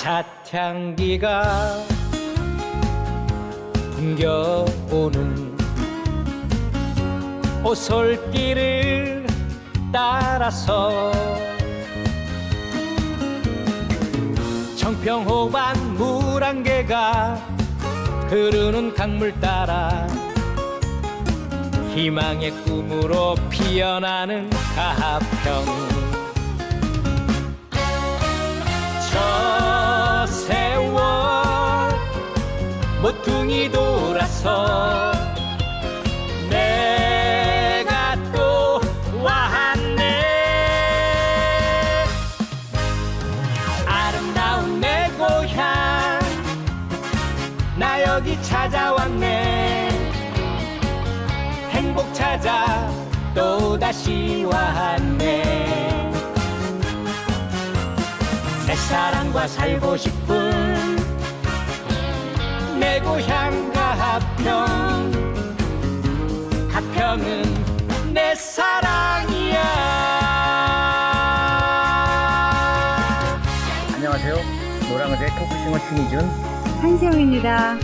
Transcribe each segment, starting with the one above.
찻향기가 풍겨오는 오솔길을 따라서 청평호반 물한 개가 흐르는 강물 따라 희망의 꿈으로 피어나는 가평 모퉁이 돌아서 내가 또 왔네. 아름다운 내 고향 나 여기 찾아왔네. 행복 찾아 또 다시 왔네. 내 사랑과 살고 싶은 내 사랑이야 안녕하세요. 노랑의대 토크싱어 신희준. 한시영입니다.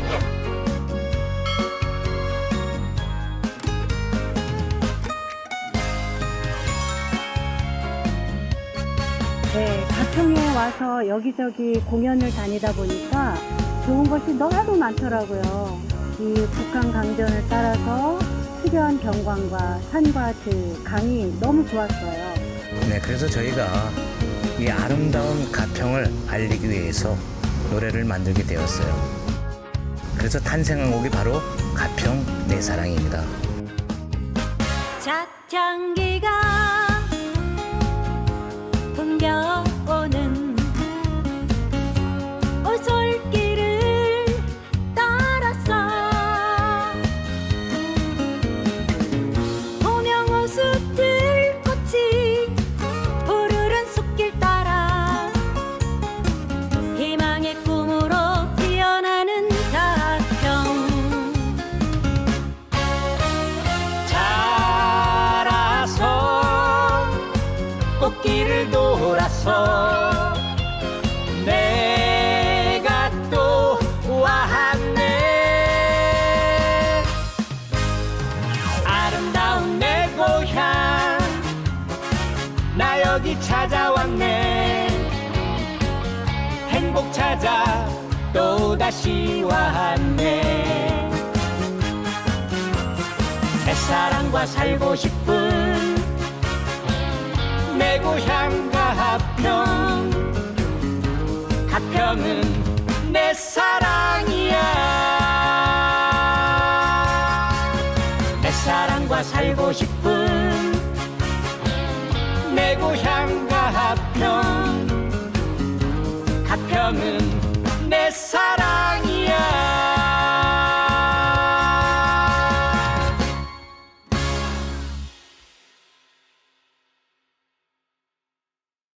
네, 가평에 와서 여기저기 공연을 다니다 보니까 좋은 것이 너무 많더라고요. 이 북한 강변을 따라서 수려한 경관과 산과 들, 강이 너무 좋았어요. 네, 그래서 저희가 이 아름다운 가평을 알리기 위해서 노래를 만들게 되었어요. 그래서 탄생한 곡이 바로 가평 내 사랑입니다. 찻향기가 풍겨 길을 돌아서 내가 또 왔네. 아름다운 내 고향 나 여기 찾아왔네. 행복 찾아 또 다시 왔네. 내 사랑과 살고 싶은 내 고향 가평. 가평은 내 사랑이야. 내 사랑과 살고 싶은 내 고향 가평. 가평은 내 사랑